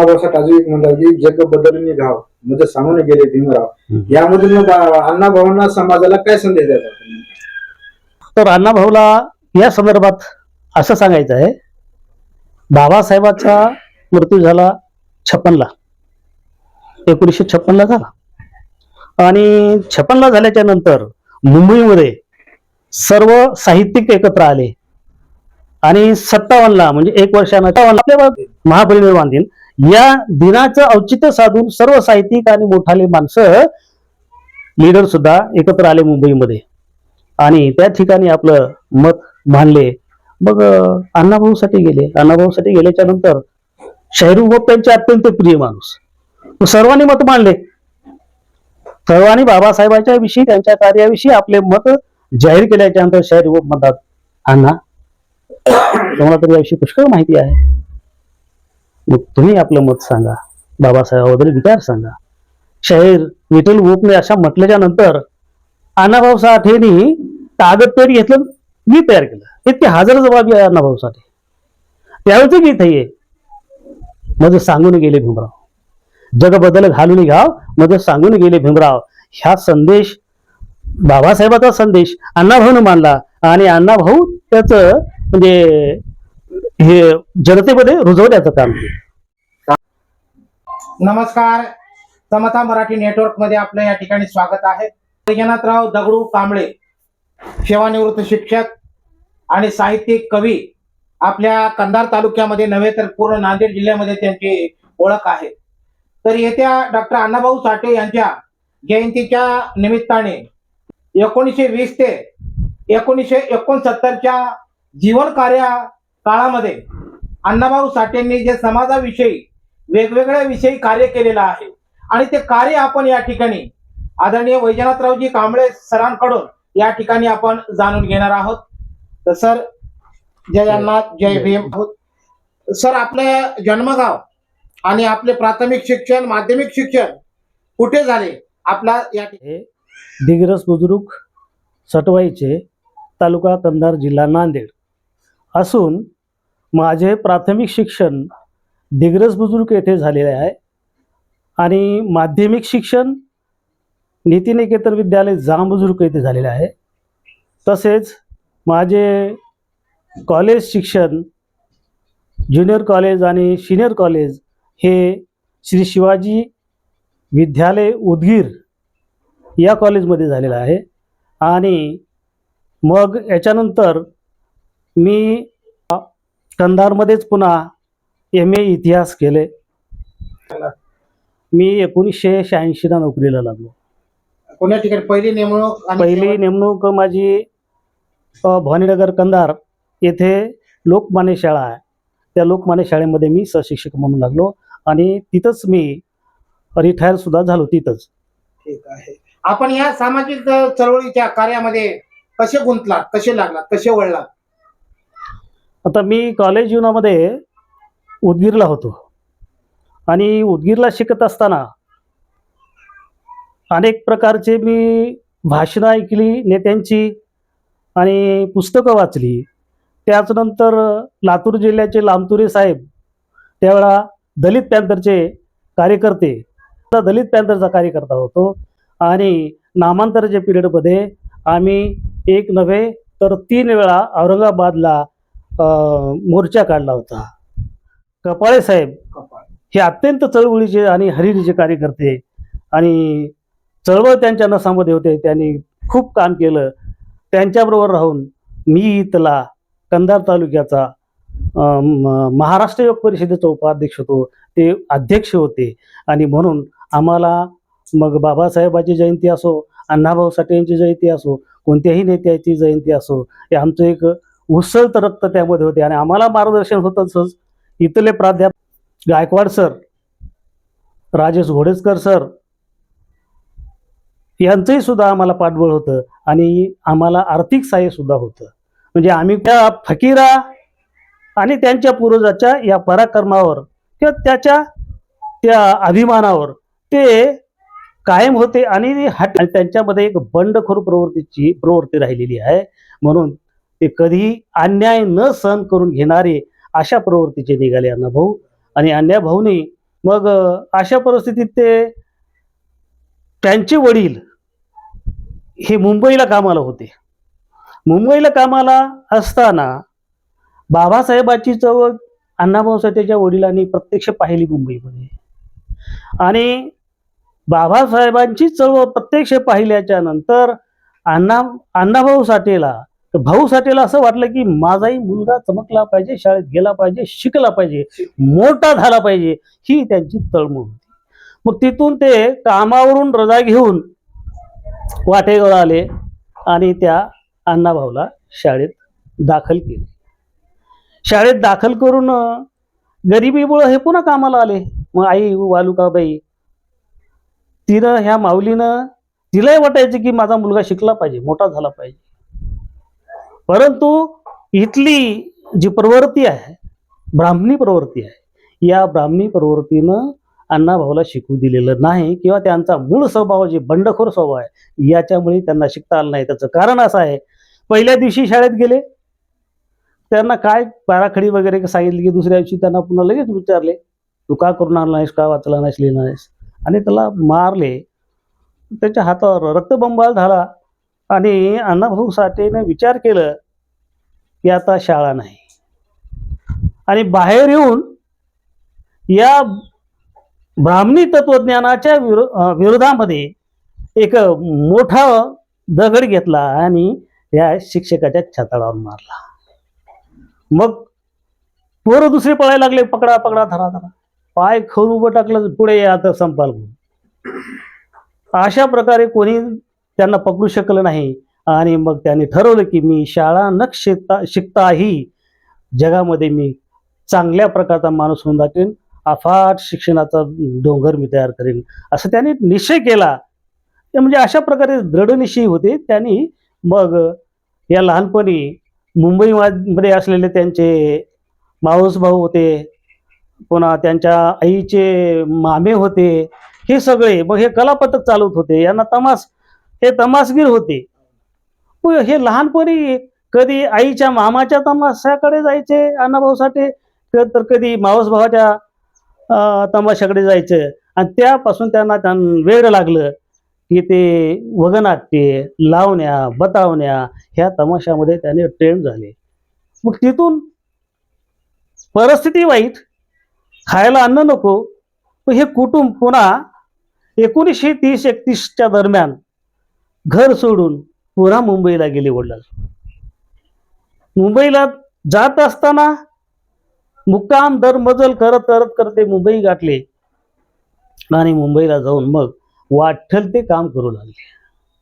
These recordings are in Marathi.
अण्णाभाऊसाठी अजून एक म्हणतात की जग बदलून गाव म्हणजे सांगून गेले भीमराव. यामधून मग अण्णाभाऊंना समाजाला काय संदेश देतात? तर अण्णाभाऊला या संदर्भात असं सांगायचं आहे बाबासाहेबाचा मृत्यू झाला छप्पनला. एकोणीसशे छप्पनला झाला. आणि छप्पनला झाल्याच्यानंतर मुंबईमध्ये सर्व साहित्यिक एकत्र आले. आणि सत्तावन्नला म्हणजे एक वर्षानं महापरिनिर्वाण दिन. या दिनाचं औचित्य साधून सर्व साहित्यिक आणि मोठाले माणसं लीडर सुद्धा एकत्र आले मुंबईमध्ये. आणि त्या ठिकाणी आपलं मत मांडले. मग अण्णाभाऊसाठी गेले. अण्णाभाऊसाठी गेल्याच्यानंतर शाहिरू बाप त्यांचे अत्यंत प्रिय माणूस. सर्वांनी मत मांडले. सर्वांनी बाबासाहेबांच्या विषयी त्यांच्या कार्याविषयी आपले मत जाहीर केल्याच्यानंतर शाहिरू बाप म्हणतात अण्णा तुम्हाला तर याविषयी पुष्कळ माहिती आहे. मग तुम्ही आपलं मत सांगा. बाबासाहेबाबद्दल विचार सांगा. शाहीर विठ्ठल गोपने अशा म्हटल्याच्या नंतर अण्णाभाऊ साठेनी कागद घेतलं मी तयार केलं. इतके हजर जबाबी आहे अण्णाभाऊ साठे. त्यावेळेचं गीत आहे मज सांगून गेले भीमराव. जग बदल घालून घ्याव मज सांगून गेले भीमराव. ह्या संदेश बाबासाहेबाचा संदेश अण्णाभाऊने मानला. आणि अण्णाभाऊ त्याचं म्हणजे हे जनतेमध्ये रुजवण्याचं काम. नमस्कार. समता मराठी नेटवर्कमध्ये आपलं या ठिकाणी स्वागत आहे. वैजनाथराव दगडू कांबळे सेवानिवृत्त शिक्षक आणि साहित्यिक कवी आपल्या कंधार तालुक्यामध्ये नव्हे तर पूर्ण नांदेड जिल्ह्यामध्ये त्यांची ओळख आहे. तर येत्या डॉक्टर अण्णाभाऊ साठे यांच्या जयंतीच्या निमित्ताने एकोणीसशे वीस ते एकोणीसशे एकोणसत्तरच्या जीवन कार्या काळामध्ये अण्णाभाऊ साठेंनी जे समाजाविषयी वेगवेगळ्या विषयी कार्य केलेलं आहे आणि ते कार्य आपण या ठिकाणी आदरणीय वैजनाथरावजी कांबळे सरांकडून या ठिकाणी आपण जाणून घेणार आहोत. तर सर जय अण्णाथ जय भीम. सर आपलं जन्मगाव आणि आपले प्राथमिक शिक्षण माध्यमिक शिक्षण कुठे झाले? आपला या ठिकाणी दिग्रस बुजुर्ग सटवाईचे तालुका कंधार जिल्हा नांदेड. असून माझे प्राथमिक शिक्षण दिग्रस बुजुर्ग येथे झालेले आहे. आणि माध्यमिक शिक्षण नीतिनिकेतन विद्यालय जाम बुजुर्ग येथे झालेले आहे. तसेच माझे कॉलेज शिक्षण ज्युनियर कॉलेज आणि सिनियर कॉलेज हे श्री शिवाजी विद्यालय उदगीर या कॉलेजमध्ये झालेलं आहे. आणि मग याच्यानंतर मी कंधारमध्येच पुन्हा एम ए इतिहास केले. मी एकोणीसशे शहाऐंशीला नोकरीला लागलो. कोण्या ठिकाणी? पहिली नेमणूक आणि पहिली नेमणूक माझी भवानीनगर कंधार येथे लोकमान्य शाळा आहे. त्या लोकमान्य शाळेमध्ये मी सहशिक्षक म्हणून लागलो आणि तिथंच मी रिटायर सुद्धा झालो तिथंच. ठीक आहे. आपण या सामाजिक चळवळीच्या कार्यामध्ये कसे गुंतलात? कसे लागलात? कसे वळलात? आता मी कॉलेज जीवनामध्ये उदगीरला होतो. आणि उदगीरला शिकत असताना अनेक प्रकारचे मी भाषणं ऐकली नेत्यांची आणि पुस्तकं वाचली. त्याचनंतर लातूर जिल्ह्याचे लामतुरे साहेब त्यावेळा दलित पॅंथरचे कार्यकर्ते आता दलित पॅंथरचा कार्यकर्ता होतो. आणि नामांतराच्या पिरियडमध्ये आम्ही एक नव्हे तर तीन वेळा औरंगाबादला मोर्चा काढला होता. कपाळे साहेब हे अत्यंत चळवळीचे आणि हरिरीचे कार्यकर्ते आणि चळवळ त्यांच्या नसामध्ये होते. त्यांनी खूप काम केलं. त्यांच्याबरोबर राहून मी इथला कंधार तालुक्याचा महाराष्ट्र योग परिषदेचा उपाध्यक्ष होतो. ते अध्यक्ष होते. आणि म्हणून आम्हाला मग बाबासाहेबाची जयंती असो अण्णाभाऊ साठे यांची जयंती असो कोणत्याही नेत्याची जयंती असो हे आमचं एक उसळत रक्त त्यामध्ये होते. आणि आम्हाला मार्गदर्शन होतं तसंच इथले प्राध्यापक गायकवाड सर राजेश घोडेसकर सर यांचंही सुद्धा आम्हाला पाठबळ होतं. आणि आम्हाला आर्थिक सहाय्य सुद्धा होतं. म्हणजे आम्ही त्या फकीरा आणि त्यांच्या पूर्वजाच्या या पराक्रमावर किंवा त्याच्या त्या अभिमानावर ते कायम होते आणि हट आणि त्यांच्यामध्ये एक बंडखोर प्रवृत्तीची प्रवृत्ती राहिलेली आहे. म्हणून ते कधी अन्याय न सहन करून घेणारे अशा प्रवृत्तीचे निघाले अण्णाभाऊ आणि अण्णाभाऊने मग अशा परिस्थितीत ते त्यांचे वडील हे मुंबईला कामाला होते. मुंबईला कामाला असताना बाबासाहेबाची चळवळ अण्णाभाऊ साठेच्या वडिलांनी प्रत्यक्ष पाहिली मुंबईमध्ये. आणि बाबासाहेबांची चळवळ प्रत्यक्ष पाहिल्याच्या नंतर अण्णा अण्णाभाऊ साठेला भाऊ साठेला असं वाटलं की माझाही मुलगा चमकला पाहिजे शाळेत गेला पाहिजे शिकला पाहिजे मोठा झाला पाहिजे ही त्यांची तळमळ होती. मग तिथून ते कामावरून रजा घेऊन वाटेगाव आले आणि त्या अण्णाभाऊला शाळेत दाखल केले. शाळेत दाखल करून गरिबीमुळं हे पुन्हा कामाला आले. मग आई वालुकाबाई तिनं ह्या माऊलीनं तिलाही वाटायचं की माझा मुलगा शिकला पाहिजे मोठा झाला पाहिजे. परंतु इथली जी प्रवृत्ती आहे ब्राह्मणी प्रवृत्ती आहे या ब्राह्मणी प्रवृत्तीनं अण्णाभाऊला शिकू दिलेलं नाही किंवा त्यांचा मूळ स्वभाव जे बंडखोर स्वभाव आहे याच्यामुळे त्यांना शिकता आलं नाही. त्याचं कारण असं आहे पहिल्या दिवशी शाळेत गेले. त्यांना काय पाराखडी वगैरे सांगितली की दुसऱ्या दिवशी त्यांना पुन्हा लगेच विचारले तू का करून आणला नाहीस का वाचला नाहीस लिहिला नाहीस? आणि त्याला मारले. त्याच्या हातावर रक्तबंबाळ झाला. आणि अण्णाभाऊ साठेने विचार केलं की आता शाळा नाही. आणि बाहेर येऊन या ब्राह्मणी तत्वज्ञानाच्या विरो विरोधामध्ये एक मोठा दगड घेतला आणि या शिक्षकाच्या छाताळावर मारला. मग पोरं दुसरे पळायला लागले पकडा पकडा धरा धरा. पाय खरू उभं टाकलं पुढे या आता संपाल अशा प्रकारे कोणी त्यांना पकडू शकलं नाही. आणि मग त्यांनी ठरवलं की मी शाळा न शिकता शिकताही जगामध्ये मी चांगल्या प्रकारचा माणूस होऊन दाखवेन अफाट शिक्षणाचा डोंगर मी तयार करेन. असं त्यांनी निश्चय केला. म्हणजे अशा प्रकारे दृढनिश्चयी होते. त्यांनी मग या लहानपणी मुंबईमध्ये असलेले त्यांचे माऊस भाऊ होते पुन्हा त्यांच्या आईचे मामे होते. हे सगळे मग हे कलापथक चालवत होते. यांना तमास हे तमासगीर होते. हे लहानपणी कधी आईच्या मामाच्या तमाशाकडे जायचे अण्णाभाऊसाठी? तर कधी मावस भावाच्या अं, तमाशाकडे जायचं. आणि त्यापासून त्यांना त्यांना वेळ लागलं की ते वगनाट्य लावण्या बतावण्या ह्या तमाशामध्ये त्याने ट्रेन झाले. मग तिथून परिस्थिती वाईट खायला अन्न नको हे कुटुंब पुन्हा एकोणीसशे तीस एकतीसच्या दरम्यान घर सोडून पुन्हा मुंबईला गेले वडिलाल मुंबईला जात असताना मुक्काम दरमजल करत करत करते मुंबई गाठले. आणि मुंबईला जाऊन मग वाठल ते काम करू लागले.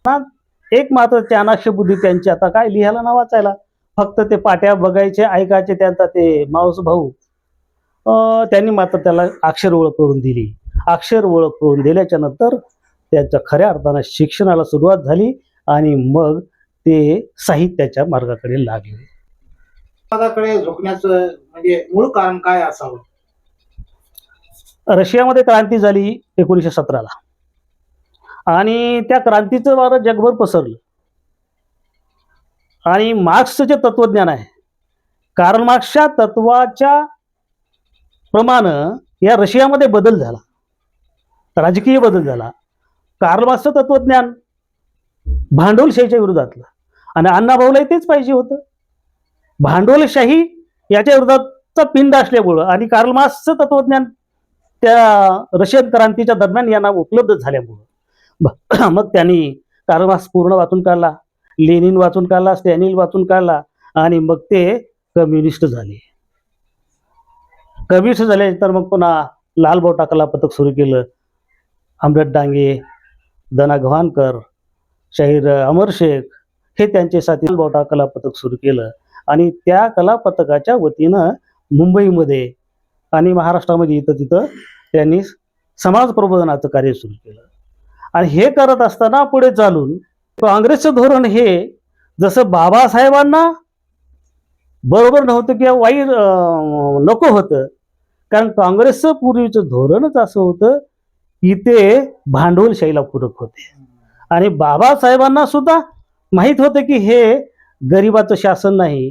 हा, एक मात्र चाणाक्ष बुद्धी त्यांची. आता काय लिहायला ना वाचायला? फक्त ते पाट्या बघायचे ऐकायचे त्यांचा ते मावस भाऊ. त्यांनी मात्र त्याला अक्षर ओळख करून दिली. अक्षर ओळख करून दिल्याच्या नंतर त्याच्या खऱ्या अर्थानं शिक्षणाला सुरुवात झाली आणि मग ते साहित्याच्या मार्गाकडे लागले. समाजाकडे झोकण्याचं म्हणजे मूळ कारण काय असावं? रशियामध्ये क्रांती झाली एकोणीसशे सतराला. आणि त्या क्रांतीचं वारं जगभर पसरलं. आणि मार्क्सचं जे तत्वज्ञान आहे कार्ल मार्क्सच्या तत्वाच्या प्रमाणे या रशियामध्ये बदल झाला. राजकीय बदल झाला. कार्ल तत्वज्ञान भांडवलशाहीच्या विरोधातलं. आणि अण्णाभाऊलाही तेच पाहिजे होतं. भांडवलशाही याच्या विरोधातचा पिंड असल्यामुळं आणि कार्लमासचं तत्वज्ञान त्या रशियन क्रांतीच्या दरम्यान यांना उपलब्ध झाल्यामुळं. मग त्यांनी कार्लमास पूर्ण वाचून काढला लेनिन वाचून काढला स्टॅनिल वाचून काढला आणि मग ते कम्युनिस्ट झाले. कम्युनिस्ट झाल्यानंतर मग पुन्हा लालभाऊ टाकला पथक सुरू केलं. अमृत डांगे दना गव्हाणकर शाहीर अमर शेख हे त्यांचे साथी बोटा कलापथक पथक सुरू केलं. आणि त्या कला पथकाच्या वतीनं मुंबईमध्ये आणि महाराष्ट्रामध्ये इथं तिथं त्यांनी समाज प्रबोधनाचं कार्य सुरू केलं. आणि हे करत असताना पुढे चालून काँग्रेसचं धोरण हे जसं बाबासाहेबांना बरोबर नव्हतं किंवा वाईट नको होतं. कारण काँग्रेसचं पूर्वीचं धोरणच असं होतं इथे भांडवलशाहीला पूरक होते. आणि बाबासाहेबांना सुद्धा माहीत होतं की हे गरिबाचं शासन नाही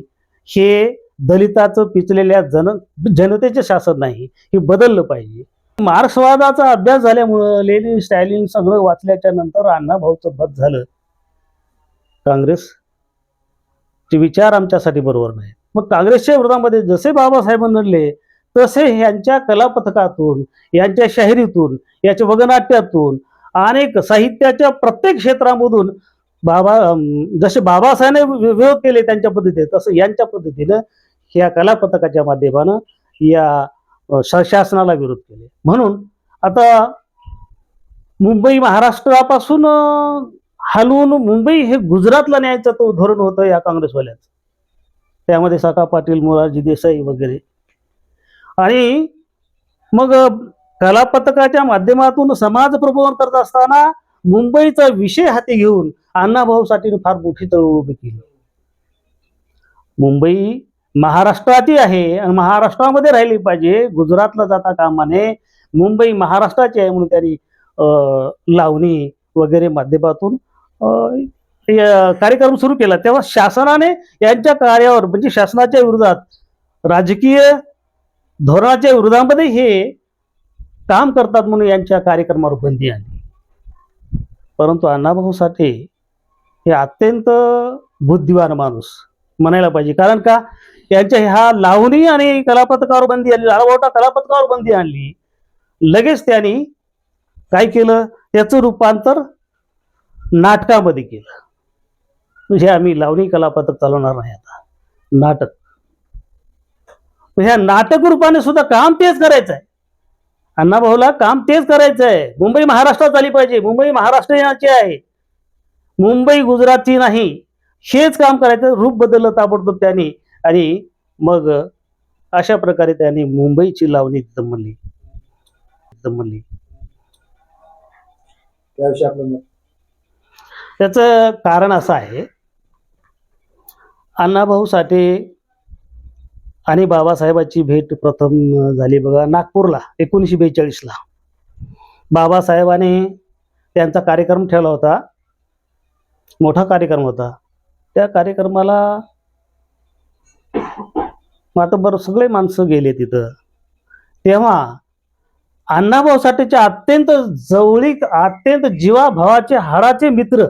हे दलिताचं पिचलेल्या जन जनतेचे शासन नाही हे बदललं पाहिजे. मार्क्सवादाचा अभ्यास झाल्यामुळं लेनिन स्टॅलिन सगळं वाचल्याच्या नंतर अण्णाभाऊचं बद झालं. काँग्रेस चे विचार आमच्यासाठी बरोबर नाही मग काँग्रेसच्या विरोधामध्ये जसे बाबासाहेब नडले तसे यांच्या कलापथकातून यांच्या शाहिरीतून याच्या वगनाट्यातून अनेक साहित्याच्या प्रत्येक क्षेत्रामधून बाबा जसे बाबासाहेबांनी विरोध केले त्यांच्या पद्धतीने तसं यांच्या पद्धतीनं या कलापथकाच्या माध्यमानं या शासनाला विरोध केले. म्हणून आता मुंबई महाराष्ट्रापासून हलवून मुंबई हे गुजरातला न्यायचं तो धोरण होतं या काँग्रेसवाल्याचं. त्यामध्ये साका पाटील मोरारजी देसाई वगैरे आणि मग कलापथकाच्या माध्यमातून समाज प्रबोधन करत असताना मुंबईचा विषय हाती घेऊन अण्णाभाऊसाठी फार मोठी चळवळ उभी केली. मुंबई महाराष्ट्राची आहे आणि महाराष्ट्रामध्ये राहिली पाहिजे. गुजरातला जाता कामाने मुंबई महाराष्ट्राची आहे म्हणून त्यांनी लावणी वगैरे माध्यमातून कार्यक्रम सुरू केला. तेव्हा शासनाने यांच्या कार्यावर म्हणजे शासनाच्या विरोधात राजकीय धोरणाच्या विरोधामध्ये हे काम करतात म्हणून यांच्या कार्यक्रमावर बंदी आणली. परंतु अण्णाभाऊ साठे हे अत्यंत बुद्धिवान माणूस म्हणायला पाहिजे. कारण का? यांच्या ह्या लावणी आणि कलापथकावर बंदी आणली लालबावटा कलापथकावर बंदी आणली. लगेच त्यांनी काय केलं? त्याचं रूपांतर नाटकामध्ये केलं. म्हणजे आम्ही लावणी कलापथक चालवणार नाही आता. नाटक. ह्या नाटक रूपाने सुद्धा काम तेच करायचं आहे अण्णाभाऊला काम तेच करायचं आहे मुंबई महाराष्ट्रात आली पाहिजे. मुंबई महाराष्ट्रीयनाची आहे. मुंबई गुजरातची नाही. हेच काम करायचं. रूप बदललं ताबडतोब त्यांनी. आणि मग अशा प्रकारे त्यांनी मुंबईची लावणी आपलं मत. त्याचं कारण असं आहे. अण्णाभाऊ साठे आणि बाबासाहेबाची भेट प्रथम झाली बघा नागपूरला एकोणीसशे बेचाळीसला. बाबासाहेबाने त्यांचा कार्यक्रम ठेवला होता. मोठा कार्यक्रम होता. त्या कार्यक्रमाला मात्र बरं सगळे माणसं गेले तिथं. तेव्हा अण्णाभाऊ साठेच्या अत्यंत जवळीक अत्यंत जीवाभावाचे हाडाचे मित्र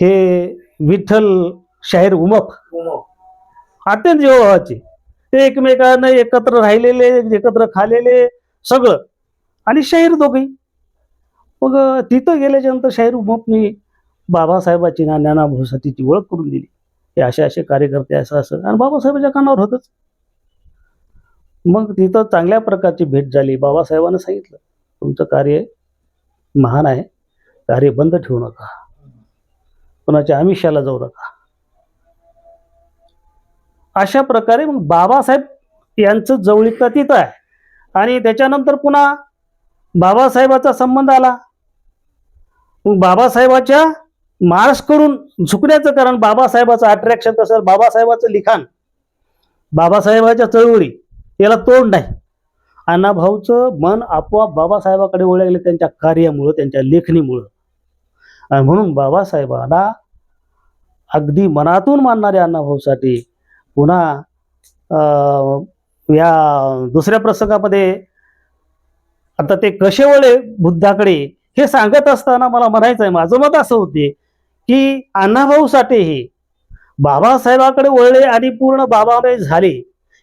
हे विठ्ठल शाहीर उमक अत्यंत जीवाभावाचे ते एकमेकांना एकत्र राहिलेले एकत्र खालेले सगळं. आणि शाहीर दोघे मग तिथं गेल्याच्यानंतर शाहीर मी बाबासाहेबाची ना ज्ञानाभाऊसाठीची ओळख करून दिली. हे असे असे कार्यकर्ते असं असं. आणि बाबासाहेबाच्या कानावर होतच. मग तिथं चांगल्या प्रकारची भेट झाली. बाबासाहेबांना सांगितलं तुमचं कार्य महान आहे. कार्य बंद ठेवू नका. कोणाच्या आमिषाला जाऊ नका. अशा प्रकारे मग बाबासाहेब यांचं जवळीकता तिथं आहे. आणि त्याच्यानंतर पुन्हा बाबासाहेबाचा संबंध आला. मग बाबासाहेबाच्या मार्क्सकडून झुकण्याचं कारण बाबासाहेबाचं अट्रॅक्शन कसं बाबासाहेबाचं लिखाण बाबासाहेबाच्या चळवळी याला तोंड नाही अण्णाभाऊचं मन आपोआप बाबासाहेबाकडे वळले त्यांच्या कार्यामुळं त्यांच्या लेखणीमुळं. आणि म्हणून बाबासाहेबांना अगदी मनातून मानणारे अण्णाभाऊसाठी पुन्हा अं, या दुसऱ्या प्रसंगामध्ये आता ते कसे वळे बुद्धाकडे हे सांगत असताना मला म्हणायचं आहे माझं मत असं होते की अण्णाभाऊ साठे हे बाबासाहेबाकडे वळले आणि पूर्ण बाबामय झाले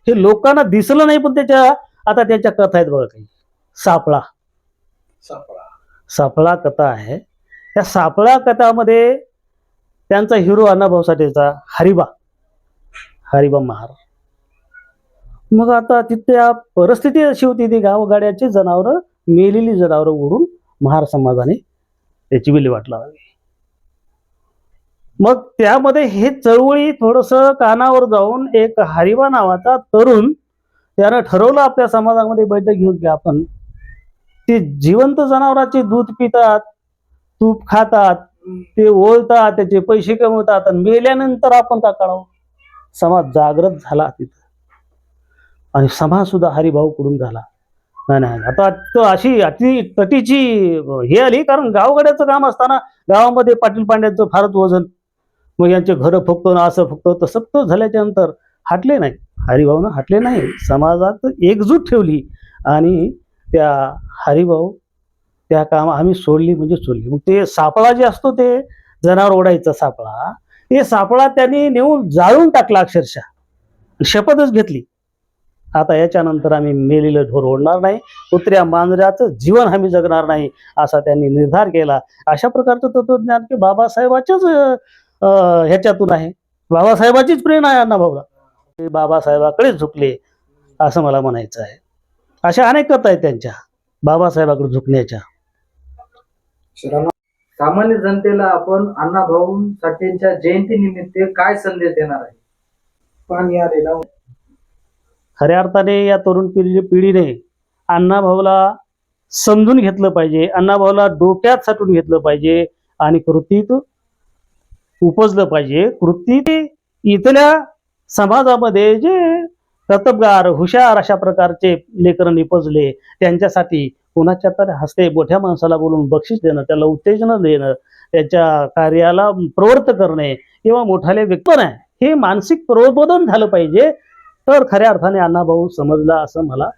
हे लोकांना दिसलं नाही पण त्याच्या आता त्यांच्या कथा आहेत बघा काही. सापळा. सापळा. सापळा कथा आहे. त्या सापळा कथामध्ये त्यांचा हिरो अण्णाभाऊ साठेचा हरिबा. हरिबा महार. मग आता तिथल्या परिस्थिती अशी होती ती गावगाड्याची जनावरं मेलेली जनावरं उडून महार समाजाने त्याची विल्हेवाट लावावी. मग त्यामध्ये हे चळवळी थोडस कानावर जाऊन एक हरिबा नावाचा तरुण त्यानं ठरवलं आपल्या समाजामध्ये बैठक घेऊन की आपण ते जिवंत जनावराचे दूध पितात तूप खातात ते ओळतात त्याचे पैसे कमवतात आणि मेल्यानंतर आपण का काढावं? समाज जागृत झाला तिथं. आणि समाज सुद्धा हरिभाऊकडून झाला. नाही नाही आता तो अशी अति तटीची हे आली कारण गावगड्याचं काम असताना गावामध्ये पाटील पांड्यांचं फारच वजन. मग यांचे घरं फुकतो ना असं फुकतो तसं तो झाल्याच्यानंतर हाटले नाही. हरिभाऊनं हाटले नाही. समाजात एकजूट ठेवली आणि त्या हरिभाऊ त्या काम आम्ही सोडली म्हणजे सोडली. मग ते सापळा जे असतो ते जनावर ओढायचा सापळा ते सापळा त्यांनी नेऊन जाळून टाकला अक्षरशः. शपथच घेतली. आता याच्यानंतर आम्ही मेलेलं ढोर ओढणार नाही कुत्र्या मांजऱ्याचं जीवन आम्ही जगणार नाही असा त्यांनी निर्धार केला. अशा प्रकारचं तत्वज्ञान की बाबासाहेबाच्याच ह्याच्यातून आहे. बाबासाहेबाचीच प्रेरणा आहे अण्णाभाऊला ते बाबासाहेबाकडे झुकले असं मला म्हणायचं आहे. अशा अनेक कथा आहेत त्यांच्या बाबासाहेबाकडे झुकण्याच्या. सामान्य जनतेला आपण अण्णाभाऊ साठेंच्या जयंती निमित्त काय संदेश देणार आहे? पाणी आलेला खऱ्या अर्थाने या तरुण पिढी पिढीने अण्णाभाऊला समजून घेतलं पाहिजे अण्णाभाऊला डोक्यात साठवून घेतलं पाहिजे आणि कृतीत उपजलं पाहिजे. कृतीत इथल्या समाजामध्ये जे कर्तबगार हुशार अशा प्रकारचे लेकर निपजले त्यांच्यासाठी कोणाच्या तर हस्ते मोठ्या माणसाला बोलून बक्षीस देणं त्याला उत्तेजन देणं त्याच्या कार्याला प्रवृत्त करणे किंवा मोठाले व्यक्ती नाही हे मानसिक प्रबोधन झालं पाहिजे. तर खऱ्या अर्थाने अण्णाभाऊ समजला असं मला